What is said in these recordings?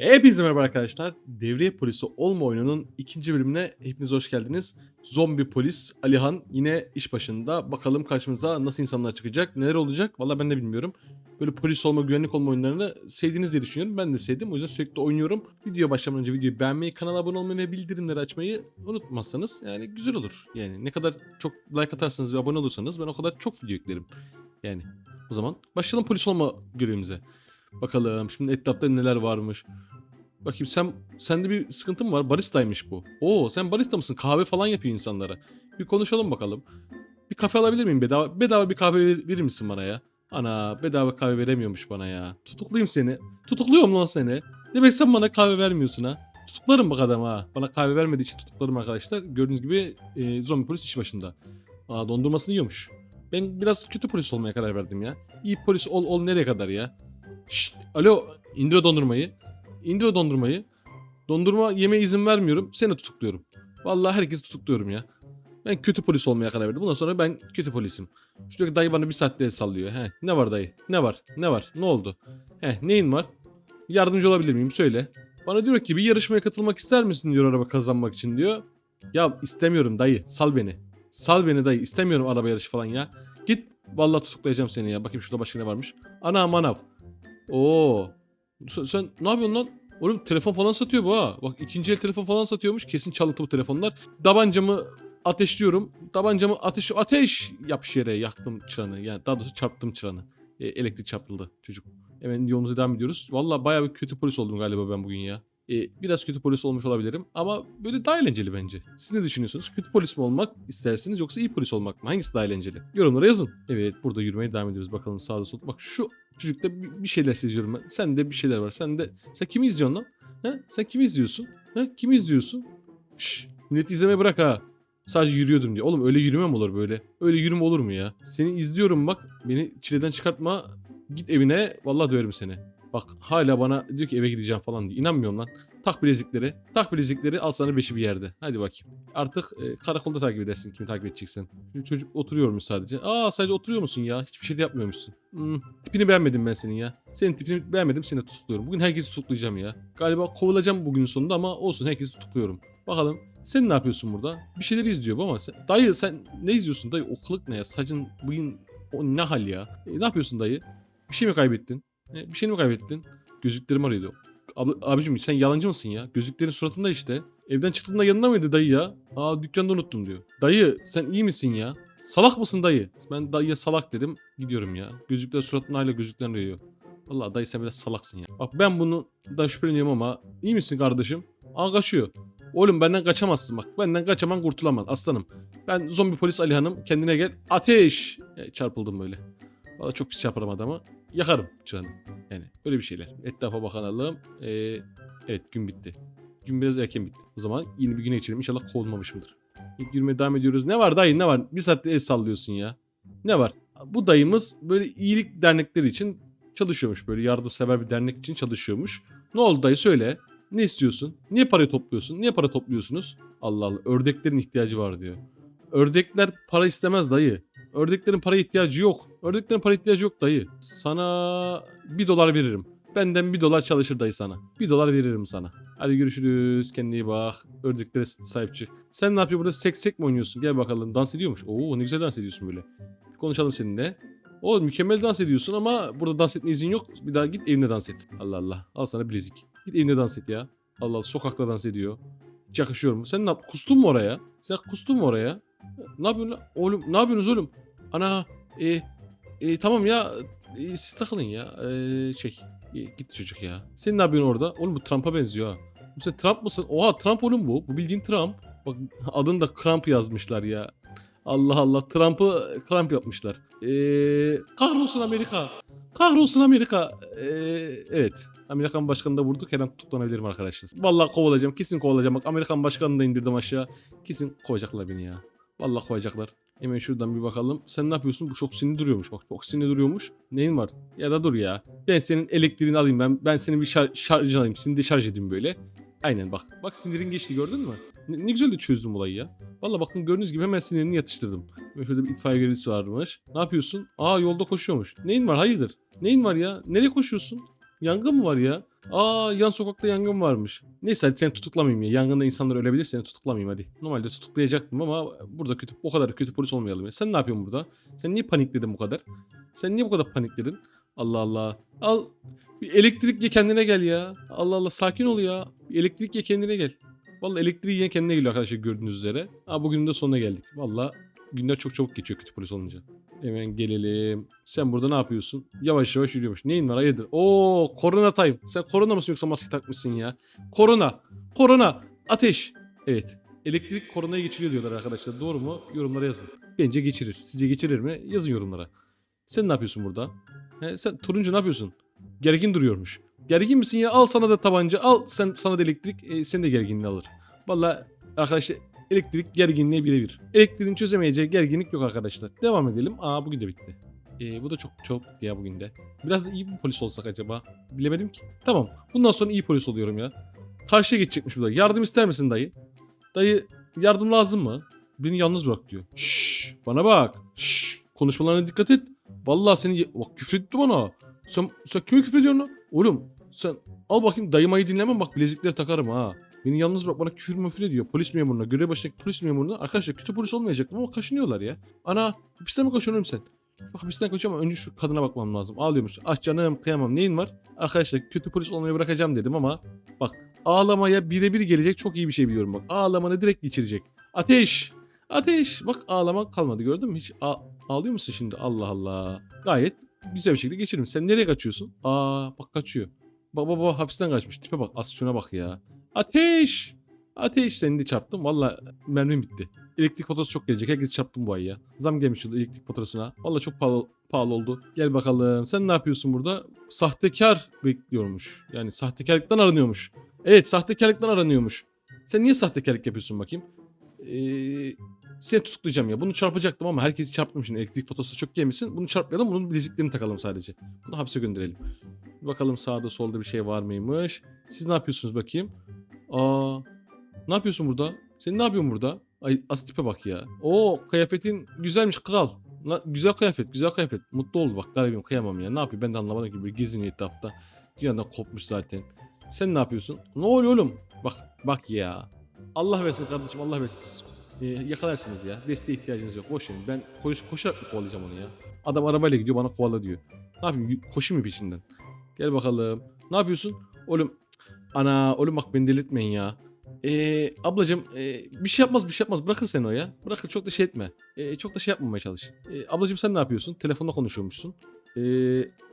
Hepinize merhaba arkadaşlar. Devriye polisi olma oyununun ikinci bölümüne hepiniz hoş geldiniz. Zombi polis Alihan yine iş başında. Bakalım karşımıza nasıl insanlar çıkacak, neler olacak valla ben de bilmiyorum. Böyle polis olma, güvenlik olma oyunlarını sevdiğiniz diye düşünüyorum. Ben de sevdim. O yüzden sürekli oynuyorum. Video başlamadan önce videoyu beğenmeyi, kanala abone olmayı ve bildirimleri açmayı unutmazsanız yani güzel olur. Yani ne kadar çok like atarsanız ve abone olursanız ben o kadar çok video yüklerim. Yani o zaman başlayalım polis olma görevimize. Bakalım şimdi etrafta neler varmış. Bakayım sen sende bir sıkıntı mı var? Baristaymış bu. Oo sen barista mısın? Kahve falan yapıyor insanlara. Bir konuşalım bakalım. Bir kahve alabilir miyim bedava? Bedava bir kahve ver- verir misin bana ya? Ana bedava kahve veremiyormuş bana ya. Tutuklayayım seni. Tutukluyorum lan seni. Demek sen bana kahve vermiyorsun ha. Tutuklarım bak adam ha. Bana kahve vermediği için tutuklarım arkadaşlar. Gördüğünüz gibi e, zombi polis iş başında. Aa dondurmasını yiyormuş. Ben biraz kötü polis olmaya karar verdim ya. İyi polis ol ol nereye kadar ya? Şşt, alo indir o dondurmayı. İndir o dondurmayı. Dondurma yeme izin vermiyorum. Seni tutukluyorum. Vallahi herkesi tutukluyorum ya. Ben kötü polis olmaya karar verdim. Bundan sonra ben kötü polisim. Şuradaki dayı bana bir saatte el sallıyor. He, ne var dayı? Ne var? Ne var? Ne oldu? He, neyin var? Yardımcı olabilir miyim? Söyle. Bana diyor ki bir yarışmaya katılmak ister misin diyor araba kazanmak için diyor. Ya istemiyorum dayı. Sal beni. Sal beni dayı. İstemiyorum araba yarışı falan ya. Git. Vallahi tutuklayacağım seni ya. Bakayım şurada başka ne varmış. Ana manav. Oo. Sen, sen ne yapıyorsun lan? Oğlum telefon falan satıyor bu ha. Bak ikinci el telefon falan satıyormuş. Kesin çalıntı bu telefonlar. Tabancamı ateşliyorum. Tabancamı ateş ateş yapış yere yaktım çıranı. Yani daha doğrusu çarptım çıranı. E, elektrik çarpıldı çocuk. Hemen yolumuza devam ediyoruz. Valla bayağı bir kötü polis oldum galiba ben bugün ya. E, biraz kötü polis olmuş olabilirim ama böyle daha eğlenceli bence. Siz ne düşünüyorsunuz? Kötü polis mi olmak istersiniz yoksa iyi polis olmak mı? Hangisi daha eğlenceli? Yorumlara yazın. Evet burada yürümeye devam ediyoruz. Bakalım sağda solda. Bak şu çocukta bir şeyler seziyorum ben. Sende bir şeyler var. Sen de sen kimi izliyorsun lan? He? Sen kimi izliyorsun? He? Kimi izliyorsun? Şşş, milleti izlemeye bırak ha. Sadece yürüyordum diye. Oğlum öyle yürüme mi olur böyle? Öyle yürüme olur mu ya? Seni izliyorum bak. Beni çileden çıkartma. Git evine. Vallahi döverim seni. Bak hala bana diyor ki eve gideceğim falan diye. İnanmıyorum lan. Tak bilezikleri. Tak bilezikleri al sana beşi bir yerde. Hadi bakayım. Artık e, karakolda takip edersin kimi takip edeceksin. Şu çocuk oturuyormuş sadece. Aa sadece oturuyor musun ya? Hiçbir şey de yapmıyormuşsun. Hmm, tipini beğenmedim ben senin ya. Senin tipini beğenmedim seni tutukluyorum. Bugün herkesi tutuklayacağım ya. Galiba kovulacağım bugünün sonunda ama olsun herkesi tutukluyorum. Bakalım sen ne yapıyorsun burada? Bir şeyleri izliyor ama sen... Dayı sen ne izliyorsun dayı? O ne ya? Saçın bugün o ne hal ya? E, ne yapıyorsun dayı? Bir şey mi kaybettin? E, bir şey mi kaybettin? Gözlüklerim arıyordu. Abla, abicim sen yalancı mısın ya? Gözlüklerin suratında işte. Evden çıktığında yanında mıydı dayı ya? Aa dükkanda unuttum diyor. Dayı sen iyi misin ya? Salak mısın dayı? Ben dayıya salak dedim. Gidiyorum ya. Gözlükler suratında hala gözlüklerini arıyor. Vallahi dayı sen biraz salaksın ya. Bak ben bunu da şüpheleniyorum ama iyi misin kardeşim? Aa kaçıyor. Oğlum benden kaçamazsın bak. Benden kaçaman kurtulamaz aslanım. Ben zombi polis Ali Hanım kendine gel. Ateş! E, çarpıldım böyle. Valla çok pis çarparım adamı. Yakarım çıranı. Yani öyle bir şeyler. Etrafa bakalım. Ee, evet gün bitti. Gün biraz erken bitti. O zaman yeni bir güne geçelim. İnşallah kovulmamışımdır. İlk yürümeye devam ediyoruz. Ne var dayı ne var? Bir saatte el sallıyorsun ya. Ne var? Bu dayımız böyle iyilik dernekleri için çalışıyormuş. Böyle yardımsever bir dernek için çalışıyormuş. Ne oldu dayı söyle. Ne istiyorsun? Niye parayı topluyorsun? Niye para topluyorsunuz? Allah Allah ördeklerin ihtiyacı var diyor. Ördekler para istemez dayı. Ördeklerin para ihtiyacı yok. Ördeklerin para ihtiyacı yok dayı. Sana bir dolar veririm. Benden bir dolar çalışır dayı sana. Bir dolar veririm sana. Hadi görüşürüz. Kendine iyi bak. Ördeklere sahip çık. Sen ne yapıyorsun burada? Sek sek mi oynuyorsun? Gel bakalım. Dans ediyormuş. Oo ne güzel dans ediyorsun böyle. Bir konuşalım seninle. O mükemmel dans ediyorsun ama burada dans etme izin yok. Bir daha git evine dans et. Allah Allah. Al sana bilezik. Git evine dans et ya. Allah Allah. Sokakta dans ediyor. Hiç yakışıyor mu? Sen ne yap? Kustun mu oraya? Sen kustun mu oraya? Ne yapıyorsun? Oğlum ne yapıyorsunuz oğlum? Ana e, e tamam ya e, siz takılın ya. E, şey e, gitti çocuk ya. Sen ne yapıyorsun orada? Oğlum bu Trump'a benziyor ha. Bu sen Trump mısın? Oha Trump oğlum bu. Bu bildiğin Trump. Bak adını da Trump yazmışlar ya. Allah Allah Trump'ı Trump yapmışlar. Ee, kahrolsun Amerika. Kahrolsun Amerika. Ee, evet. Amerikan başkanını da vurduk. Her an tutuklanabilirim arkadaşlar. Vallahi kovulacağım. Kesin kovulacağım. Bak Amerikan başkanını da indirdim aşağı. Kesin kovacaklar beni ya. Vallahi kovacaklar. Hemen şuradan bir bakalım. Sen ne yapıyorsun? Bu çok sinirli duruyormuş. Bak çok sinirli duruyormuş. Neyin var? Ya da dur ya. Ben senin elektriğini alayım ben. Ben senin bir şar- şarjını alayım. Seni de şarj edeyim böyle. Aynen bak. Bak sinirin geçti gördün mü? Ne, ne güzel de çözdüm olayı ya. Valla bakın gördüğünüz gibi hemen sinirini yatıştırdım. Ve şurada bir itfaiye görevlisi varmış. Ne yapıyorsun? Aa yolda koşuyormuş. Neyin var? Hayırdır? Neyin var ya? Nereye koşuyorsun? Yangın mı var ya? Aa yan sokakta yangın varmış. Neyse hadi seni tutuklamayayım ya. Yangında insanlar ölebilir seni tutuklamayayım hadi. Normalde tutuklayacaktım ama burada kötü o kadar kötü polis olmayalım ya. Sen ne yapıyorsun burada? Sen niye panikledin bu kadar? Sen niye bu kadar panikledin? Allah Allah. Al bir elektrik ye kendine gel ya. Allah Allah sakin ol ya. Bir elektrik ye kendine gel. Vallahi elektriği ye kendine geliyor arkadaşlar gördüğünüz üzere. Aa bugünün de sonuna geldik. Vallahi günler çok çabuk geçiyor kötü polis olunca. Hemen gelelim. Sen burada ne yapıyorsun? Yavaş yavaş yürüyormuş. Neyin var hayırdır? Oo korona time. Sen korona mısın yoksa maske takmışsın ya? Korona. Korona. Ateş. Evet. Elektrik koronayı geçiriyor diyorlar arkadaşlar. Doğru mu? Yorumlara yazın. Bence geçirir. Sizce geçirir mi? Yazın yorumlara. Sen ne yapıyorsun burada? He, sen turuncu ne yapıyorsun? Gergin duruyormuş. Gergin misin ya? Al sana da tabanca. Al sen sana da elektrik. E, sen de gerginliği alır. Vallahi arkadaşlar elektrik gerginliğe birebir. Elektriğin çözemeyeceği gerginlik yok arkadaşlar. Devam edelim. Aa bugün de bitti. E, bu da çok çok ya bugün de. Biraz da iyi bir polis olsak acaba? Bilemedim ki. Tamam. Bundan sonra iyi polis oluyorum ya. Karşıya geçecekmiş bu da. Yardım ister misin dayı? Dayı yardım lazım mı? Beni yalnız bırak diyor. Şşş bana bak. Şşş konuşmalarına dikkat et. Vallahi seni bak küfretti bana. Sen, sen kime küfrediyorsun lan? Oğlum sen al bakayım dayımayı dinlemem bak bilezikleri takarım ha. Beni yalnız bırak bana küfür müfür ediyor. Polis memuruna, görev başındaki polis memuruna. Arkadaşlar kötü polis olmayacaktım ama kaşınıyorlar ya. Ana hapisten mi kaçıyorum sen? Bak hapisten kaçıyorum ama önce şu kadına bakmam lazım. Ağlıyormuş. Ah canım kıyamam neyin var? Arkadaşlar kötü polis olmayı bırakacağım dedim ama bak ağlamaya birebir gelecek çok iyi bir şey biliyorum bak. Ağlamanı direkt geçirecek. Ateş! Ateş! Bak ağlama kalmadı gördün mü? Hiç ağ- ağlıyor musun şimdi? Allah Allah. Gayet güzel bir şekilde geçiririm. Sen nereye kaçıyorsun? Aa bak kaçıyor. Bak bak bak hapisten kaçmış. Tipe bak. Az şuna bak ya. Ateş! Ateş seni de çarptım. Valla mermim bitti. Elektrik faturası çok gelecek. Herkes çarptım bu ay ya. Zam gelmiş yıl elektrik faturasına. Valla çok pahalı, pahalı oldu. Gel bakalım. Sen ne yapıyorsun burada? Sahtekar bekliyormuş. Yani sahtekarlıktan aranıyormuş. Evet sahtekarlıktan aranıyormuş. Sen niye sahtekarlık yapıyorsun bakayım? Ee, seni tutuklayacağım ya. Bunu çarpacaktım ama herkesi çarptım şimdi. Elektrik faturası çok yemişsin. Bunu çarpmayalım. Bunun bileziklerini takalım sadece. Bunu hapse gönderelim. Bakalım sağda solda bir şey var mıymış? Siz ne yapıyorsunuz bakayım? Aa, ne yapıyorsun burada? Sen ne yapıyorsun burada? Ay as tipe bak ya. Oo kıyafetin güzelmiş kral. Na- güzel kıyafet, güzel kıyafet. Mutlu oldu bak garibim kıyamam ya. Ne yapıyor ben de anlamadım ki. Böyle geziniyor etrafta. Dünyadan kopmuş zaten. Sen ne yapıyorsun? Ne oluyor oğlum? Bak bak ya. Allah versin kardeşim Allah versin. Ee, yakalarsınız ya. Desteğe ihtiyacınız yok. Boş verin. Ben koş, koşarak mı kovalayacağım onu ya? Adam arabayla gidiyor bana kovala diyor. Ne yapayım? Koşayım mı peşinden? Gel bakalım. Ne yapıyorsun? Oğlum. Ana oğlum bak beni delirtmeyin ya. Ee, ablacım ee, bir şey yapmaz bir şey yapmaz bırakır sen o ya. Bırakır çok da şey etme. Ee, çok da şey yapmamaya çalış. Ee, ablacım sen ne yapıyorsun? Telefonda konuşuyormuşsun. Ee,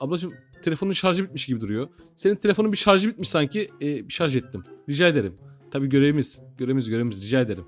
ablacım telefonun şarjı bitmiş gibi duruyor. Senin telefonun bir şarjı bitmiş sanki. Ee, bir şarj ettim. Rica ederim. Tabii görevimiz. Görevimiz görevimiz rica ederim.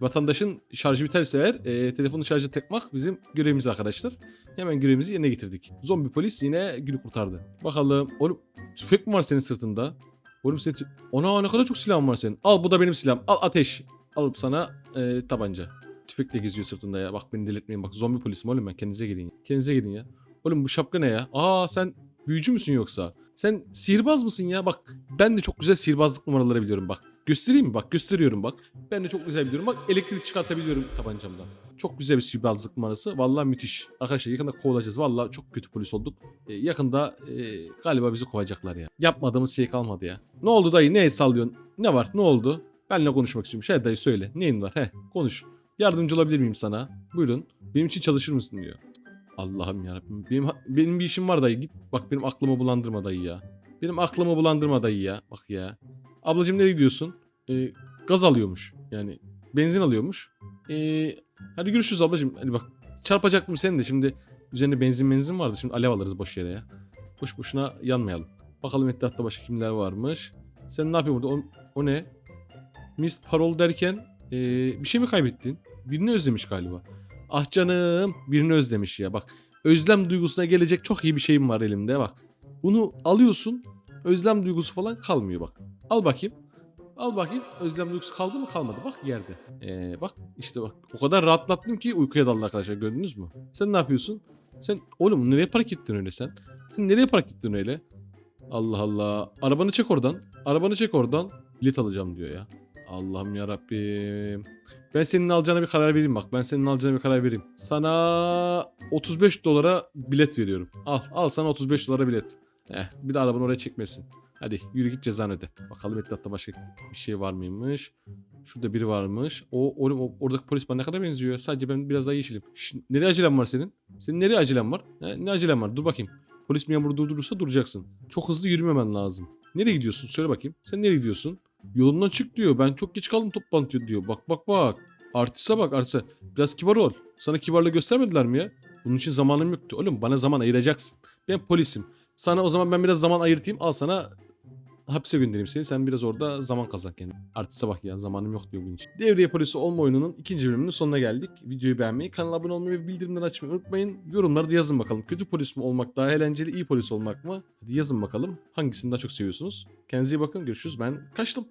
Vatandaşın şarjı biterse eğer e, telefonun şarjı takmak bizim görevimiz arkadaşlar. Hemen görevimizi yerine getirdik. Zombi polis yine günü kurtardı. Bakalım. Oğlum tüfek mi var senin sırtında? Oğlum senin Ona ne kadar çok silahın var senin. Al bu da benim silahım. Al ateş. Al sana e, tabanca. Tüfekle geziyor sırtında ya. Bak beni delirtmeyin bak. Zombi polisim oğlum ben. Kendinize gelin. Kendinize gelin ya. Oğlum bu şapka ne ya? Aa sen büyücü müsün yoksa? Sen sihirbaz mısın ya? Bak ben de çok güzel sihirbazlık numaraları biliyorum bak. Göstereyim mi? Bak gösteriyorum bak. Ben de çok güzel biliyorum. Bak elektrik çıkartabiliyorum tabancamdan. Çok güzel bir sihirbazlık numarası. Vallahi müthiş. Arkadaşlar yakında kovulacağız. Vallahi çok kötü polis olduk. Ee, yakında e, galiba bizi kovacaklar ya. Yapmadığımız şey kalmadı ya. Ne oldu dayı? Ne el sallıyorsun? Ne var? Ne oldu? Benle konuşmak istiyorum. Şey dayı söyle. Neyin var? He konuş. Yardımcı olabilir miyim sana? Buyurun. Benim için çalışır mısın diyor. Allah'ım yarabbim. Benim, benim bir işim var dayı. Git bak benim aklımı bulandırma dayı ya. Benim aklımı bulandırma dayı ya. Bak ya. Ablacığım nereye gidiyorsun? Ee, gaz alıyormuş. Yani benzin alıyormuş. Ee, hadi görüşürüz ablacığım. Hadi bak çarpacaktım seni de şimdi üzerinde benzin benzin vardı. Şimdi alev alırız boş yere ya. Boş boşuna yanmayalım. Bakalım etrafta başka kimler varmış. Sen ne yapıyorsun burada? O, o ne? Mist parol derken ee, bir şey mi kaybettin? Birini özlemiş galiba. Ah canım birini özlemiş ya bak. Özlem duygusuna gelecek çok iyi bir şeyim var elimde bak. Bunu alıyorsun özlem duygusu falan kalmıyor bak. Al bakayım. Al bakayım. Özlem duygusu kaldı mı kalmadı. Bak yerde. Ee, bak işte bak. O kadar rahatlattım ki uykuya daldı arkadaşlar. Gördünüz mü? Sen ne yapıyorsun? Sen oğlum nereye park ettin öyle sen? Sen nereye park ettin öyle? Allah Allah. Arabanı çek oradan. Arabanı çek oradan. Bilet alacağım diyor ya. Allah'ım ya Rabbim. Ben senin alacağına bir karar vereyim bak. Ben senin alacağına bir karar vereyim. Sana 35 dolara bilet veriyorum. Al. Al sana 35 dolara bilet. Eh, bir de arabanı oraya çekmesin. Hadi yürü git cezanı öde. Bakalım etrafta başka bir şey var mıymış? Şurada biri varmış. O, oğlum o- oradaki polis bana ne kadar benziyor. Sadece ben biraz daha yeşilim. Şş, nereye acelen var senin? Senin nereye acelen var? He, ne acelen var? Dur bakayım. Polis memuru durdurursa duracaksın. Çok hızlı yürümemen lazım. Nereye gidiyorsun? Söyle bakayım. Sen nereye gidiyorsun? Yolundan çık diyor. Ben çok geç kaldım toplantı diyor. Bak bak bak. Artiste bak artiste. Biraz kibar ol. Sana kibarlığı göstermediler mi ya? Bunun için zamanım yoktu. Oğlum bana zaman ayıracaksın. Ben polisim. Sana o zaman ben biraz zaman ayırtayım. Al sana hapse göndereyim seni. Sen biraz orada zaman kazan kendine. Artiste bak ya zamanım yok diyor bunun için. Devriye polisi olma oyununun ikinci bölümünün sonuna geldik. Videoyu beğenmeyi, kanala abone olmayı ve bildirimleri açmayı unutmayın. Yorumlarda yazın bakalım. Kötü polis mi olmak daha eğlenceli, iyi polis olmak mı? Hadi yazın bakalım. Hangisini daha çok seviyorsunuz? Kendinize iyi bakın. Görüşürüz. Ben kaçtım.